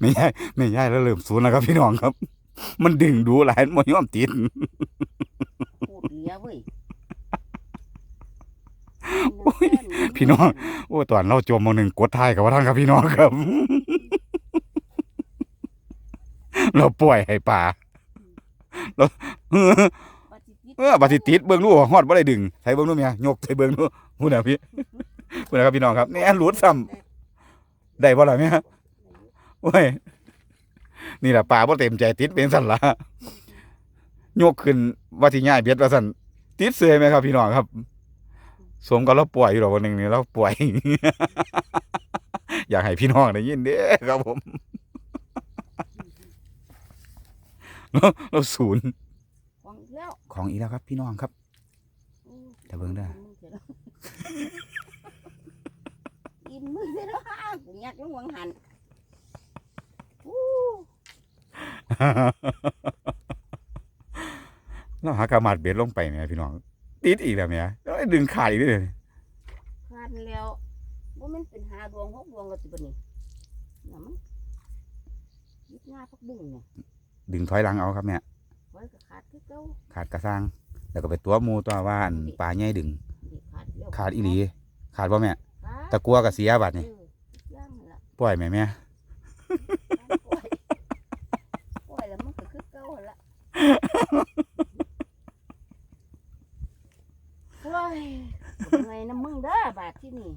ไม่ใช่ไม่ใช่แล้วเริ่มศูนย์แล้วครับพี่น้องครับ มันดึงดูหลายมันบ่ยอมติดพูดเหลียเว้ยโอ้ยพี่น้องโอ้ตอนเราจมมหนึ่งกดท้ายกับว่าท่านครับพี่น้องครับ เราปล่อยให้ป่าเราเออบัดสิติดเออบัดสิติดเบิ่งดูฮอดบ่ได้ดึงใส่เบิ่งดูเมียยกใส่เบิ่งดูพูดนะพี่พูดนะครับพี่น้องครับนี่หลุดซ้ำได้บ่ล่ะเมีย โอ้ยนี่ล่ะป่าบ่เต็มใจติดเป็นสั่นล่ะยกขึ้นว่าสิง่ายเบ็ดว่าสั่นติดเสยไหมครับ พี่น้องครับ สมกับเราป่วยอยู่หรอกวันหนึ่งนี่เราป่วย อยากให้พี่น้องได้ยินเด้อครับผมเราเราศูนย์ของอีกแล้วของอีกแล้วครับ พี่น้องครับอืมแต่เบิ่งเด้อกินมือเด้อกูอยากลงวังหันอู้ เราหากามาดเบ็ดลงไปเนี่ยพี่น้องติดอีกแล้วเนี่ยแล้วดึงขาดอีกเลยขาดแล้วว่ามันเป็นหาดวงหกดวงก็สิบัดนี้น่ะมันยึดหน้าพักบุ้งเนี่ยดึงถอยหลังเอาครับเนี่ยไว้ก็ขาดคือเก่าขาดกระซังแล้วก็ไปตัวหมูตัวว่านปลาใหญ่ดึงนี่ขาดแล้วขาดอีหลี ขาดป่ะแม่ขาดตะกัวกับเสียบัดนี่เออย่างนั่นล่ะปล่อยแม่แม่ ปล่อยปล่อยแล้วมันก็คือเก่าหั่นละ โอ้ยเป็นไงนะมึงเด้อบาดที่นี่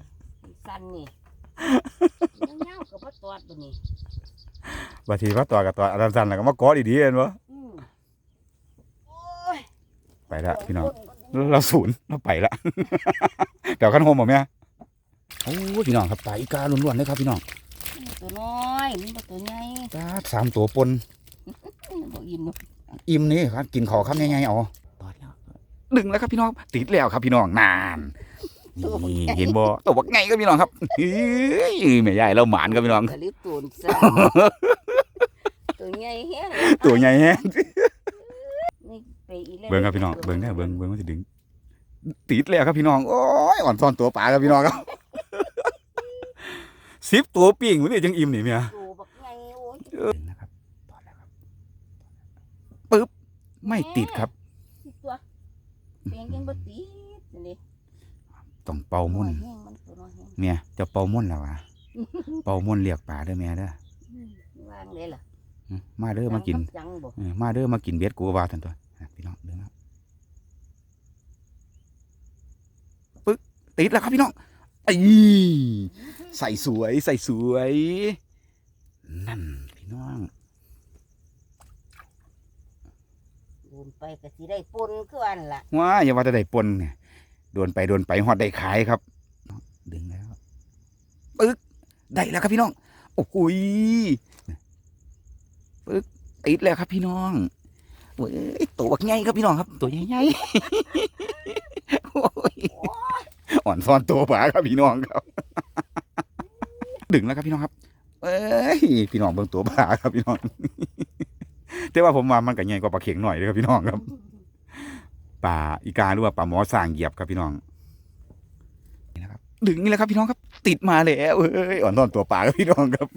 สั่นนี่ยังเงากับว่าตอดตัวนี้บางทีว่าตัวกับตัวอันสั้นๆแล้วก็มากอดดีๆเห็นปะอืมโอ้ยไปละพี่น้องเราศูนย์เราไปละ เดี๋ยวขั้นโฮมบ่แม่โอ้ยพี่น้องครับปลาอีกาล้วนๆเลยครับพี่น้องมันตัวน้อยมันบ่ตัวใหญ่ปลาสามตัวปนมันบ่อิ่มเนาะ อิ่มนี่ครับ กินขอคำใหญ่ๆเอาตอดแล้วดึงแล้วครับพี่น้อง ติดแล้วครับพี่น้องนานนี่เห็นบ่ตัวบักไงก็พี่น้องครับเฮ้ยแม่ใหญ่เราหมานครับพี่น้องกะลิบตูนซะตัวใหญ่แฮะตัวใหญ่แฮะนี่ไปอีแล้วเบิ่งครับพี่น้องเบิ่งได้อเบิ่งเบิ่งมันสิดึง ติดแล้วครับพี่น้องโอ้ยอ่อนซ่อนตัวปลาครับพี่น้องครับสิบตัวปิ้งวันนี้จังอิ่มนี่เมีย ไม่ติดครับสิตัวเพียงยังบ่ติดนี่ต้องเป่ามุ่นแห้งมันตัวน้อยแห้งเมียจะเป่ามุ่นแล้ววะเป่ามุ่นเรียกปลาเด้อแม่เด้ออืมวางเลยล่ะอืมมาเด้อมากินจังบ่เออมาเด้อมากินเบ็ดกูว่าทันตัวอะพี่น้องเด้อครับปึ๊กติดแล้วครับพี่น้องไอ้ใส่สวยใส่สวยนั่นพี่น้อง โดนไปก็สิได้ปนคืออันละว้าอย่าว่าจะได้ปนเนี่ยโดนไปโดนไปหอดได้ขายครับ ดึงแล้วปึ๊กได้แล้วครับพี่น้องโอ้โหยปึ๊กติดแล้วครับพี่น้องเว้ยตัวบักใหญ่ครับพี่น้องครับ ตัวใหญ่ๆโอ้ยอ่อนซ่อนตัวปลาครับพี่น้องครับ ดึงแล้วครับพี่น้องครับ เอ้ยพี่น้องเบิ่งตัวปลาครับพี่น้อง แต่ว่าผมว่ามันก็ใหญ่กว่าปลาเข็งหน่อยเลยครับพี่น้องครับป่าอีกาหรือว่าป่าหมอสร้างเหยียบครับพี่น้องนี่นะครับดึงนี่แหละครับพี่น้องครับ ติดมาแล้วเอ้ยอ่อนตอนตัวป่าครับพี่น้องครับ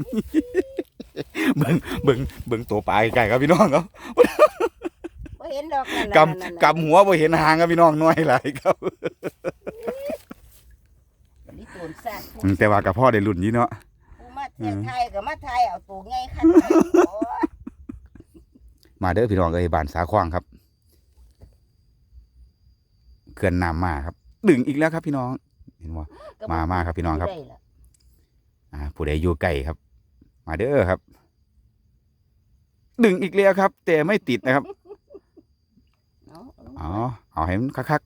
เบิ่งเบิ่งเบิ่งตัวป่าใกล้ๆครับพี่น้องครับบ่เห็นดอกนั่นกน่ะนั่นำน่ะกำหัวบ่เห็นหางครับพี่น้องน้อยหลายครับกะลิบตูนซะอืมแต่ว่ากับพ่อได้รุ่นนี้เนาะกูมาเที่ยวไทยก็มาไทยเอาตัวใหญ่คันโอ้ย มาเด้อพี่น้องเอ้ยบ้านสาขวางครับเขื่อนน้ำมาครับ ดึงอีกแล้วครับ พี่น้อง เห็นว่ามามาครับพี่น้องครับได้ล่ะอ่า ผู้ใดอยู่ใกล้ครับ มาเด้อครับ ดึงอีกแล้วครับ แต่ไม่ติดนะครับเอาเอาลงอ๋อเอาให้มันคัก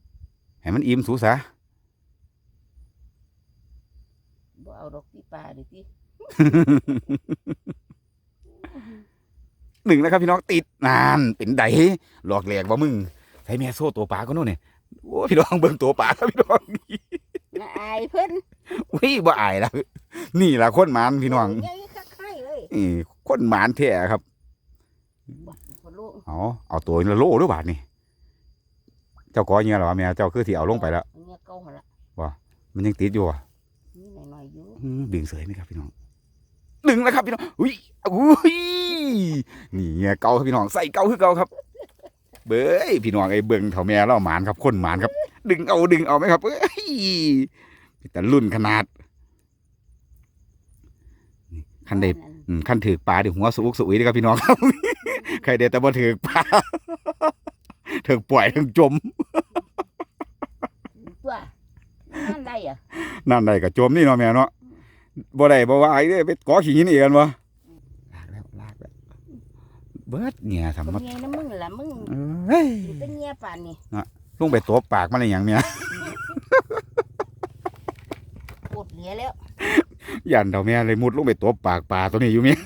ๆให้มันอิ่มสูสาบ่เอาดอกที่ปลาดิที่ หนึ่งแล้วครับพี่น้องติดนานเป็นไดหลอกแหลกว่ามึงใช้แม่โซ่ตัวปลาก็นู่นเนี่ยโอ้พี่น้องเบิ่งตัวปลาครับพี่น้องน่าอายเพิ่นอุ้ยบ่อายแล้วนี่ล่ะคนหมานพี่น้องใหญ่คักไข่เลยนี่คนหมานแท้ครับบ่คนลูกเอาเอาตัวละโลด้วยบาทนี่เจ้าก้อยเงี้ยเหรอแม่เจ้าคือที่เอาลงไปแล้วอันเนี้ยเก่าหั่นละมันยังติดอยู่อะนี่หน่อยๆอยู่อืมดึงเสยไหมครับพี่น้อง ดึงแล้วครับพี่น้องอุ้ยอุ้ยนี่ไงเก่าครับพี่น้องใส่เก่าคือเก่าครับ เบ้ยพี่น้องไอ้เบิ่งเถ่าแม่เล่าหมานครับคนหมานครับ ดึงเอาดึงเอาไหมครับเอ้ยแต่รุ่นขนาดนี่คันเด็อืมขั้นถือปลาดิหัวสุกสุยเด้อครับพี่น้องครับใครเด็ดแต่บ่ถือปลาถึงปล่อยถึงจมตัวนั่นได้อะนั่นได้ก็จมนี่เนาะแม่เนาะ บ่ได้บ่ว่าไอ้เด้อไปก่อขี้หินอีกกันบ่ลากแล้วลากแล้วเบิดเนี่ยทำก็มาไงนะมึงล่ะมึงเอ้ยเป็นเงี้ยป่านนี่ลงไปตัวปากมันอะไรอย่างเนี้ยปวดเหลียแล้ว ยันเท่าแม่เลยมุดลงไปตัวปากปลาตัวนี้อยู่เมีย